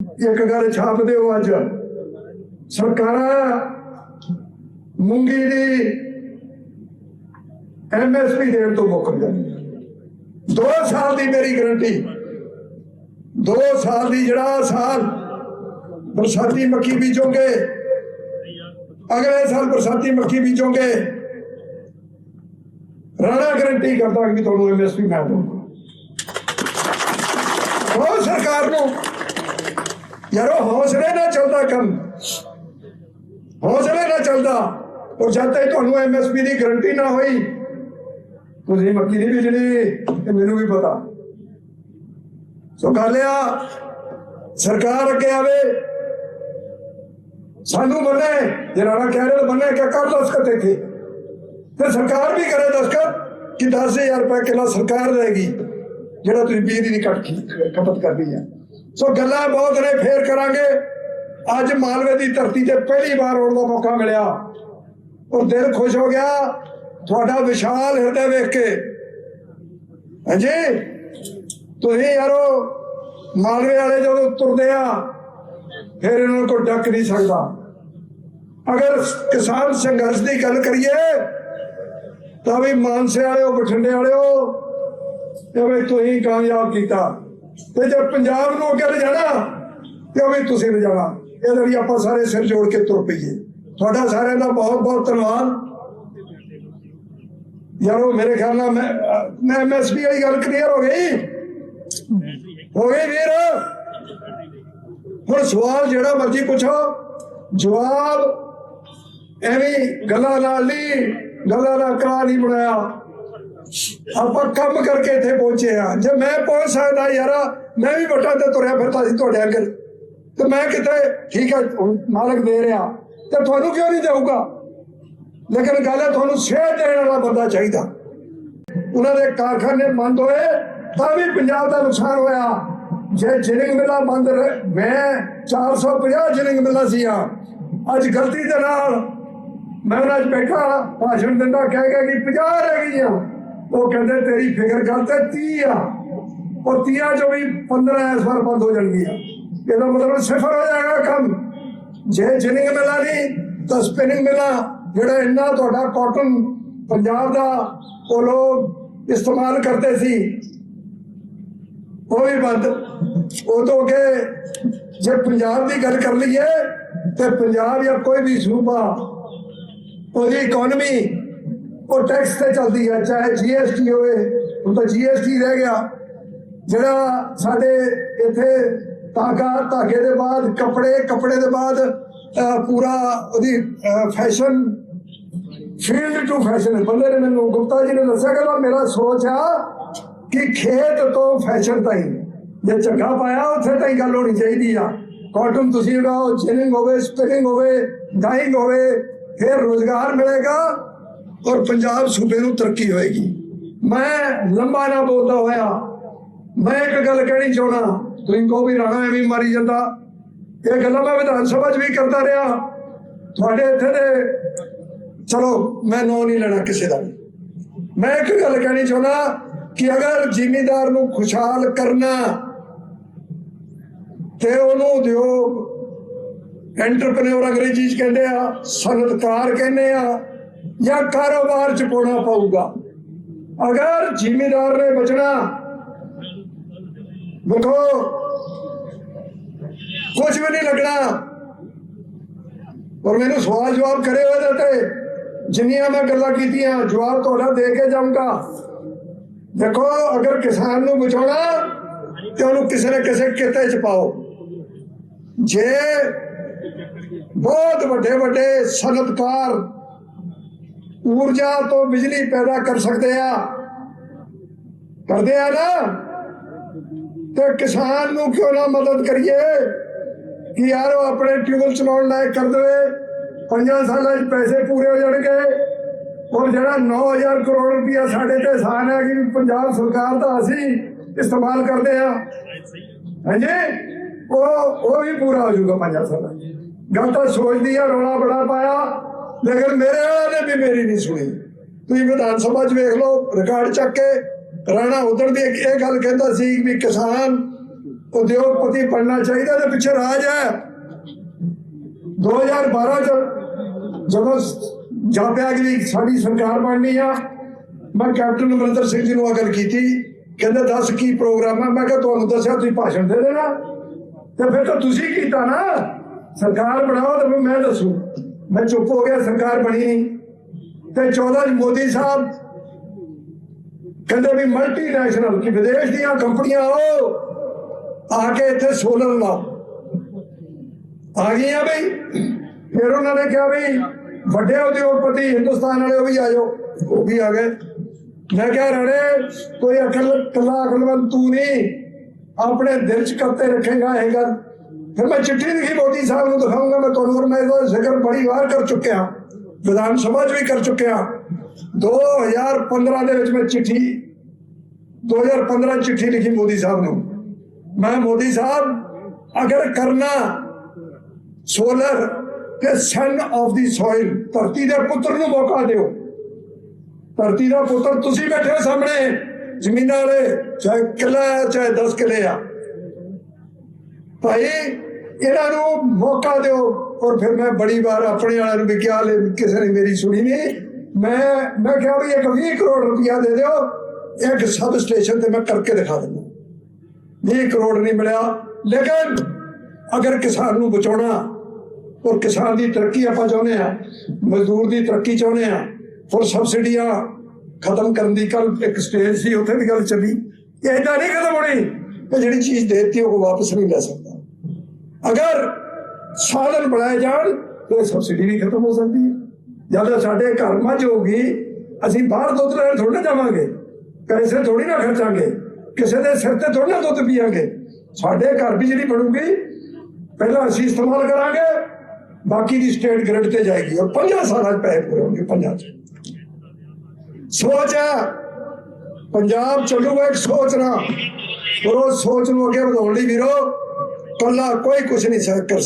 ਇੱਕ ਗੱਲ ਛਾਪ ਦਿਓ ਅੱਜ। ਸਰਕਾਰਾਂ ਮੂੰਗੀ ਦੀ ਐਮਐਸਪੀ ਦੇਣ ਤੋਂ ਮੁੱਕਰ ਜਾਂਦੀਆਂ। ਦੋ ਸਾਲ ਦੀ ਮੇਰੀ ਗਰੰਟੀ। ਦੋ ਸਾਲ ਦੀ ਜਿਹੜਾ ਸਾਲ ਬਰਸਾਤੀ ਮੱਕੀ ਬੀਜੋਗੇ, ਅਗਲੇ ਸਾਲ ਬਰਸਾਤੀ ਮੱਕੀ ਬੀਜੋਗੇ, ਰਾਣਾ ਗਰੰਟੀ ਕਰਦਾ ਕਿ ਤੁਹਾਨੂੰ ਐਮਐਸਪੀ ਮੈਂ ਦਊਂਗਾ। ਉਹ ਸਰਕਾਰ ਨੂੰ ਯਾਰੋ, ਹੌਸਲੇ ਨਾਲ ਚੱਲਦਾ ਕੰਮ। ਹੌਸਲੇ ਨਾਲ ਚੱਲਦਾ। ਔਰ ਜਦ ਤੱਕ ਤੁਹਾਨੂੰ ਐਮਐਸਪੀ ਦੀ ਗਰੰਟੀ ਨਾ ਹੋਈ, ਤੁਸੀਂ ਮੱਕੀ ਦੀ ਵੇਚਣੀ ਇਹ ਮੈਨੂੰ ਵੀ ਪਤਾ। ਸੋ ਗੱਲ ਆ, ਸਰਕਾਰ ਅੱਗੇ ਆਵੇ, ਸਾਨੂੰ ਮੰਨੇ ਜੇ ਰਾਣਾ ਕਹਿ ਰਿਹਾ ਮੰਨੇ ਕਿ ਕਰ ਦਸਕਤ ਇੱਥੇ। ਤੇ ਸਰਕਾਰ ਵੀ ਕਰੇ ਦਸਕਤ ਕਿ 10000 ਰੁਪਏ ਕਿਲੋ ਸਰਕਾਰ ਦੇਗੀ, ਜਿਹੜਾ ਤੁਸੀਂ ਬਿਜਲੀ ਦੀ ਕੱਟ ਖਪਤ ਕਰਦੀ ਹੈ ਸੋ ਗੱਲਾਂ ਬਹੁਤ ਨੇ, ਫੇਰ ਕਰਾਂਗੇ। ਅੱਜ ਮਾਲਵੇ ਦੀ ਧਰਤੀ ਤੇ ਪਹਿਲੀ ਵਾਰ ਆਉਣ ਦਾ ਮੌਕਾ ਮਿਲਿਆ। ਔਰ ਦਿਲ ਖੁਸ਼ ਹੋ ਗਿਆ। ਤੁਹਾਡਾ ਵਿਸ਼ਾਲ ਹਿਰਦੇ ਵੇਖ ਕੇ। ਹਾਂਜੀ? ਤੁਸੀਂ ਯਾਰੋ, ਮਾਲਵੇ ਵਾਲੇ ਜਦੋਂ ਤੁਰਦੇ ਆ, ਫਿਰ ਇਹਨਾਂ ਨੂੰ ਕੋਈ ਡੱਕ ਨਹੀਂ ਸਕਦਾ। ਅਗਰ ਕਿਸਾਨ ਸੰਘਰਸ਼ ਦੀ ਗੱਲ ਕਰੀਏ, ਤਾਂ ਵੀ ਮਾਨਸੇ ਵਾਲਿਓ, ਬਠਿੰਡੇ ਵਾਲਿਓ ਤੇ ਵੀ ਤੁਸੀਂ ਕਾਮਯਾਬ ਕੀਤਾ। ਤੇ ਜੇ ਪੰਜਾਬ ਨੂੰ ਅੱਗੇ ਲਿਜਾਣਾ ਤੇ ਉਹ ਵੀ ਤੁਸੀਂ ਲਿਜਾਣਾ। ਇਹਦੇ ਲਈ ਆਪਾਂ ਸਾਰੇ ਸਿਰ ਜੋੜ ਕੇ ਤੁਰ ਪਈਏ। ਤੁਹਾਡਾ ਸਾਰਿਆਂ ਦਾ ਬਹੁਤ ਬਹੁਤ ਧੰਨਵਾਦ। ਯਾਰੋ ਮੇਰੇ ਖਿਆਲ ਨਾਲ ਮੈਂ ਅਹ, ਮੈਂ ਐਮਐਸਪੀ ਵਾਲੀ ਗੱਲ ਕਲੀਅਰ ਹੋ ਗਈ? ਹੋ ਗਈ ਵੀਰ? ਹੁਣ ਸਵਾਲ ਜਿਹੜਾ ਮਰਜ਼ੀ ਪੁੱਛੋ। ਜਵਾਬ ਐਵੇਂ ਗੱਲਾਂ ਨਾਲ ਨਹੀਂ ਗੱਲਾਂ ਨਾਲ ਕਰਾ ਨਹੀਂ ਬਣਾਇਆ। ਆਪਾਂ ਕੰਮ ਕਰਕੇ ਇੱਥੇ ਪਹੁੰਚੇ ਆ ਜੇ ਮੈਂ ਪਹੁੰਚ ਸਕਦਾ ਯਾਰ, ਮੈਂ ਵੀ ਵੱਟਾਂ ਤੇ ਤੁਰਿਆ ਫਿਰਦਾ ਸੀ ਤੁਹਾਡੇ ਅੱਗੇ ਤੇ ਮੈਂ ਕਿਤੇ, ਠੀਕ ਹੈ ਮਾਲਕ ਦੇ ਰਿਹਾ। ਤੇ ਤੁਹਾਨੂੰ ਕਿਉਂ ਨਹੀਂ ਦੇਊਗਾ? ਲੇਕਿਨ ਗੱਲ ਹੈ ਤੁਹਾਨੂੰ ਸੇਧ ਦੇਣ ਵਾਲਾ ਬੰਦਾ ਚਾਹੀਦਾ। ਉਹਨਾਂ ਦੇ ਕਾਰਖਾਨੇ ਬੰਦ ਹੋਏ, ਤਾਂ ਵੀ ਪੰਜਾਬ ਦਾ ਨੁਕਸਾਨ ਹੋਇਆ। ਜੇ ਜਿਨਿੰਗ ਮਿਲਾਂ ਬੰਦ ਰਹੇ, ਮੈਂ 450 ਜਿਨਿੰਗ ਮਿਲਾਂ ਸੀ ਅੱਜ ਗਲਤੀ ਦੇ ਨਾਲ ਮੈਂ ਉਹਨਾਂ 'ਚ ਬੈਠਾ, ਭਾਸ਼ਣ ਦਿੰਦਾ ਕਹਿ ਗਿਆ ਕਿ 50 ਰਹਿ ਗਈਆਂ। ਉਹ ਕਹਿੰਦੇ ਤੇਰੀ ਫਿਕਰ ਗਲਤ ਤੇ 30 ਆ। ਉਹ 30 ਚੋਂ ਵੀ 15 ਇਸ ਵਾਰ ਬੰਦ ਹੋ ਜਾਣਗੀਆਂ। ਇਹਦਾ ਮਤਲਬ ਸਿਫਰ ਹੋ ਜਾਏਗਾ ਕੰਮ। ਜੇ ਜਿਨਿੰਗ ਮਿਲਾ ਨਹੀਂ, ਤਾਂ ਸਪਿਨਿੰਗ ਮਿਲਾ। ਜਿਹੜਾ ਇੰਨਾ ਤੁਹਾਡਾ ਕਾਟਨ ਪੰਜਾਬ ਦਾ ਉਹ ਲੋਕ ਇਸਤੇਮਾਲ ਕਰਦੇ ਸੀ। ਉਹ ਵੀ ਬੰਦ। ਉਦੋਂ ਕਿ ਜੇ ਪੰਜਾਬ ਦੀ ਗੱਲ ਕਰ ਲਈਏ, ਤੇ ਪੰਜਾਬ ਜਾਂ ਕੋਈ ਵੀ ਸੂਬਾ, ਉਹਦੀ ਇਕਨੋਮੀ ਉਹ ਟੈਕਸ ਤੇ ਚੱਲਦੀ ਹੈ ਚਾਹੇ ਜੀਐਸਟੀ ਹੋਵੇ, ਹੁਣ ਤਾਂ ਜੀਐਸਟੀ ਰਹਿ ਗਿਆ। ਜਿਹੜਾ ਸਾਡੇ ਇੱਥੇ ਧਾਗਾ, ਧਾਗੇ ਦੇ ਬਾਅਦ, ਕੱਪੜੇ ਕੱਪੜੇ ਦੇ ਬਾਅਦ ਪੂਰਾ ਉਹਦੀ ਫੈਸ਼ਨ ਫੀਲਡ ਟੂ ਫੈਸ਼ਨ ਬੰਦੇ ਨੇ ਮੈਨੂੰ ਗੁਪਤਾ ਜੀ ਨੇ ਦੱਸਿਆ ਕਿ ਮੇਰਾ ਸੋਚ ਆ ਕਿ ਖੇਤ ਤੋਂ ਫੈਸ਼ਨ ਤਾਈਂ, ਜੇ ਚੰਗਾ ਪਾਇਆ, ਉੱਥੇ ਤਾਈਂ ਗੱਲ ਹੋਣੀ ਚਾਹੀਦੀ ਆ। ਕਾਟਨ ਤੁਸੀਂ ਉਡਾਓ ਜਿਨਿੰਗ ਹੋਵੇ ਸਪਿਨਿੰਗ ਹੋਵੇ ਡਾਈਂਗ ਹੋਵੇ, ਫਿਰ ਰੋਜ਼ਗਾਰ ਮਿਲੇਗਾ। ਔਰ ਪੰਜਾਬ ਸੂਬੇ ਨੂੰ ਤਰੱਕੀ ਹੋਏਗੀ। ਮੈਂ ਲੰਬਾ ਨਾ ਬੋਲਦਾ ਹੋਇਆ। ਮੈਂ ਇੱਕ ਗੱਲ ਕਹਿਣੀ ਚਾਹਣਾ ਤੁਸੀਂ ਕਹੋ ਵੀ ਰਾਣਾ ਐਵੇਂ ਮਾਰੀ ਜਾਂਦਾ। ਇਹ ਗੱਲਾਂ ਮੈਂ ਵਿਧਾਨ ਸਭਾ 'ਚ ਵੀ ਕਰਦਾ ਰਿਹਾ। ਤੁਹਾਡੇ ਇੱਥੇ ਦੇ ਚਲੋ, ਮੈਂ ਨਾਂ ਨਹੀਂ ਲੈਣਾ ਕਿਸੇ ਦਾ ਵੀ। ਮੈਂ ਇੱਕ ਗੱਲ ਕਹਿਣੀ ਚਾਹੁੰਦਾ ਕਿ ਅਗਰ ਜ਼ਿਮੀਂਦਾਰ ਨੂੰ ਖੁਸ਼ਹਾਲ ਕਰਨਾ ਤੇ ਉਹਨੂੰ ਉਦਯੋਗ ਐਂਟਰਪ੍ਰੈਨਿਓਰ ਅੰਗਰੇਜ਼ੀ ਚ ਕਹਿੰਦੇ ਆ, ਸਨਅਤਕਾਰ ਕਹਿੰਦੇ ਆ। ਜਾਂ ਕਾਰੋਬਾਰ ਚ ਪਾਉਣਾ ਪਊਗਾ ਅਗਰ ਜ਼ਿਮੀਂਦਾਰ ਨੇ ਬਚਣਾ ਦੇਖੋ ਕੁਝ ਵੀ ਨਹੀਂ ਲੱਗਣਾ ਔਰ ਮੈਨੂੰ ਸਵਾਲ ਜਵਾਬ ਕਰੇ ਹੋਏ ਤੇ ਜਿੰਨੀਆਂ ਮੈਂ ਗੱਲਾਂ ਕੀਤੀਆਂ ਜਵਾਬ ਤੁਹਾਡਾ ਦੇ ਕੇ ਜਾਊਂਗਾ ਦੇਖੋ ਅਗਰ ਕਿਸਾਨ ਨੂੰ ਬਚਾਉਣਾ ਤੇ ਉਹਨੂੰ ਕਿਸੇ ਨਾ ਕਿਸੇ ਕਿੱਤੇ ਚ ਪਾਓ ਜੇ ਬਹੁਤ ਵੱਡੇ ਵੱਡੇ ਸਨਅਤਕਾਰ ਊਰਜਾ ਤੋਂ ਬਿਜਲੀ ਪੈਦਾ ਕਰ ਸਕਦੇ ਆ। ਕਰਦੇ ਆ ਨਾ? ਤੇ ਕਿਸਾਨ ਨੂੰ ਕਿਉਂ ਨਾ ਮਦਦ ਕਰੀਏ ਕਿ ਯਾਰ ਉਹ ਆਪਣੇ ਟਿਊਬਲ ਚਲਾਉਣ ਲਾਇਕ ਕਰ ਦੇਵੇ। ਪੰਜਾਂ ਸਾਲਾਂ 'ਚ ਪੈਸੇ ਪੂਰੇ ਹੋ ਜਾਣਗੇ। ਔਰ ਜਿਹੜਾ 9000 ਕਰੋੜ ਰੁਪਇਆ ਸਾਡੇ ਤੇ ਆਸਾਨ ਹੈ ਕਿ ਪੰਜਾਬ ਸਰਕਾਰ ਦਾ ਅਸੀਂ ਇਸਤੇਮਾਲ ਕਰਦੇ ਆ। ਹਾਂਜੀ? ਉਹ ਉਹ ਵੀ ਪੂਰਾ ਹੋ ਜਾਊਗਾ ਪੰਜਾਂ ਸਾਲਾਂ 'ਚ। ਗੱਲ ਤਾਂ ਸੋਚਦੀ ਆ, ਰੌਲਾ ਬੜਾ ਪਾਇਆ। ਲੇਕਿਨ ਮੇਰੇ ਵਾਲਿਆਂ ਨੇ ਵੀ ਮੇਰੀ ਨਹੀਂ ਸੁਣੀ। ਤੁਸੀਂ ਵਿਧਾਨ ਸਭਾ 'ਚ ਵੇਖ ਲਓ ਰਿਕਾਰਡ ਚੱਕ ਕੇ ਰਾਣਾ ਉਧਰ ਦੀ ਇਹ ਗੱਲ ਕਹਿੰਦਾ ਸੀ ਵੀ ਕਿਸਾਨ ਉਦਯੋਗਪਤੀ ਬਣਨਾ ਚਾਹੀਦਾ ਤੇ ਪਿੱਛੇ ਰਾਜ ਹੈ। 2012 ਚ ਜਦੋਂ ਜਾਪਿਆ ਕਿ ਸਾਡੀ ਸਰਕਾਰ ਬਣਨੀ ਆ, ਮੈਂ ਕੈਪਟਨ ਅਮਰਿੰਦਰ ਸਿੰਘ ਜੀ ਨੂੰ ਆ ਗੱਲ ਕੀਤੀ। ਕਹਿੰਦੇ, ਦੱਸ ਕੀ ਪ੍ਰੋਗਰਾਮ ਹੈ ਮੈਂ ਕਿਹਾ, ਤੁਹਾਨੂੰ ਦੱਸਿਆ ਤੁਸੀਂ ਭਾਸ਼ਣ ਦੇ ਦੇਣਾ। ਤੇ ਫਿਰ ਤਾਂ ਤੁਸੀਂ ਕੀਤਾ ਨਾ। ਸਰਕਾਰ ਬਣਾਓ ਤੇ ਫਿਰ ਮੈਂ ਦੱਸੂ। ਮੈਂ ਚੁੱਪ ਹੋ ਗਿਆ, ਸਰਕਾਰ ਬਣੀ ਨਹੀਂ। ਤੇ 14 ਚ ਮੋਦੀ ਸਾਹਿਬ ਕਹਿੰਦੇ ਵੀ ਮਲਟੀਨੈਸ਼ਨਲ ਕਿ ਵਿਦੇਸ਼ ਦੀਆਂ ਕੰਪਨੀਆਂ ਆਓ, ਆ ਕੇ ਇੱਥੇ ਸੋਲਰ ਲਾਓ। ਆ ਗਈਆਂ ਬਈ। ਫਿਰ ਉਹਨਾਂ ਨੇ ਕਿਹਾ ਵੀ ਵੱਡੇ ਉਦਯੋਗਪਤੀ ਹਿੰਦੁਸਤਾਨ ਵਾਲੇ ਉਹ ਵੀ ਆਇਓ ਉਹ ਵੀ ਆ ਗਏ। ਮੈਂ ਕਿਹਾ, ਰਾਣੇ, ਕੋਈ ਅਕਲ ਕੱਲਾ ਅਕਲਵੰਤ ਤੂੰ ਨਹੀਂ, ਆਪਣੇ ਦਿਲ ਚ ਕਰਤੇ ਰੱਖੇਗਾ ਇਹ ਗੱਲ। ਫਿਰ ਮੈਂ ਚਿੱਠੀ ਲਿਖੀ ਮੋਦੀ ਸਾਹਿਬ ਨੂੰ ਦਿਖਾਉਂਗਾ ਮੈਂ ਤੁਹਾਨੂੰ ਔਰ ਮੈਂ ਇਹਦਾ ਜ਼ਿਕਰ ਬੜੀ ਵਾਰ ਕਰ ਚੁੱਕਿਆ ਵਿਧਾਨ ਸਭਾ 'ਚ ਵੀ ਕਰ ਚੁੱਕਿਆ 2015 ਦੇ ਵਿੱਚ ਮੈਂ ਚਿੱਠੀ 2015 ਚਿੱਠੀ ਲਿਖੀ ਮੋਦੀ ਸਾਹਿਬ ਨੂੰ ਮੈਂ ਮੋਦੀ ਸਾਹਿਬ ਅਗਰ ਕਰਨਾ ਸੋਲਰ ਤੇ ਸਨ ਆਫ ਦੀ ਸੋਇਲ ਧਰਤੀ ਦੇ ਪੁੱਤਰ ਨੂੰ ਮੌਕਾ ਦਿਓ ਧਰਤੀ ਦਾ ਪੁੱਤਰ ਤੁਸੀਂ ਬੈਠੇ ਹੋ ਸਾਹਮਣੇ ਜ਼ਮੀਨਾਂ ਵਾਲੇ ਚਾਹੇ ਕਿੱਲਾ ਹੈ ਚਾਹੇ 10 ਕਿੱਲੇ ਆ ਭਾਈ ਇਹਨਾਂ ਨੂੰ ਮੌਕਾ ਦਿਓ, ਔਰ ਫਿਰ ਮੈਂ ਬੜੀ ਵਾਰ ਆਪਣੇ ਵਾਲਿਆਂ ਨੂੰ ਵੀ ਕਿਹਾ, ਲੈ ਕਿਸੇ ਨੇ ਮੇਰੀ ਸੁਣੀ ਨਹੀਂ। ਮੈਂ ਮੈਂ ਕਿਹਾ ਵੀ ਇੱਕ 20 ਕਰੋੜ ਰੁਪਇਆ ਦੇ ਦਿਓ, ਇੱਕ ਸਬ ਸਟੇਸ਼ਨ ਤੇ ਮੈਂ ਕਰਕੇ ਦਿਖਾ ਦਿੰਦਾ। 20 ਕਰੋੜ ਨਹੀਂ ਮਿਲਿਆ, ਲੇਕਿਨ ਅਗਰ ਕਿਸਾਨ ਨੂੰ ਬਚਾਉਣਾ, ਔਰ ਕਿਸਾਨ ਦੀ ਤਰੱਕੀ ਆਪਾਂ ਚਾਹੁੰਦੇ ਆ ਮਜ਼ਦੂਰ ਦੀ ਤਰੱਕੀ ਚਾਹੁੰਦੇ ਆ ਫਿਰ ਸਬਸਿਡੀਆਂ ਖਤਮ ਕਰਨ ਦੀ ਕੱਲ ਇੱਕ ਸਟੇਜ ਸੀ, ਉੱਥੇ ਵੀ ਗੱਲ ਚੱਲੀ। ਇਹ ਏਦਾਂ ਨਹੀਂ ਖਤਮ ਹੋਣੀ ਕਿ ਜਿਹੜੀ ਚੀਜ਼ ਦੇਤੀ, ਉਹ ਵਾਪਸ ਨਹੀਂ ਲੈ ਸਕਦਾ। ਅਗਰ ਸਾਧਨ ਬਣਾਏ ਜਾਣ, ਤਾਂ ਸਬਸਿਡੀ ਵੀ ਖਤਮ ਹੋ ਸਕਦੀ ਹੈ। ਜਦ ਸਾਡੇ ਘਰ ਮੱਝ ਹੋਗੀ ਅਸੀਂ ਬਾਹਰ ਦੁੱਧ ਲੈਣ ਥੋੜਾ ਜਾਵਾਂਗੇ। ਪੈਸੇ ਥੋੜੀ ਨਾ ਖਰਚਾਂਗੇ। ਕਿਸੇ ਦੇ ਸਿਰ ਤੇ ਥੋੜਾ ਦੁੱਧ ਪੀਵਾਂਗੇ ਸਾਡੇ ਘਰ ਵੀ ਜਿਹੜੀ ਬਣੂਗੀ, ਪਹਿਲਾਂ ਅਸੀਂ ਇਸਤੇਮਾਲ ਕਰਾਂਗੇ, ਬਾਕੀ ਦੀ ਸਟੇਟ ਗ੍ਰਿਡ ਤੇ ਜਾਏਗੀ। ਔਰ ਪੰਜਾਂ ਸਾਲਾਂ ਚ ਪੈਸੇ ਪੂਰੇ ਹੋਣਗੇ, ਪੰਜਾਂ ਚ। ਸੋਚ ਹੈ, ਪੰਜਾਬ ਚੱਲੂਗਾ ਇੱਕ ਸੋਚ ਨਾ ਔਰ ਉਹ ਸੋਚ ਨੂੰ ਅੱਗੇ ਵਧਾਉਣ ਲਈ ਵੀਰੋ ਕੱਲਾ ਕੋਈ ਕੁਝ ਨਹੀਂ ਸਕ- ਕਰ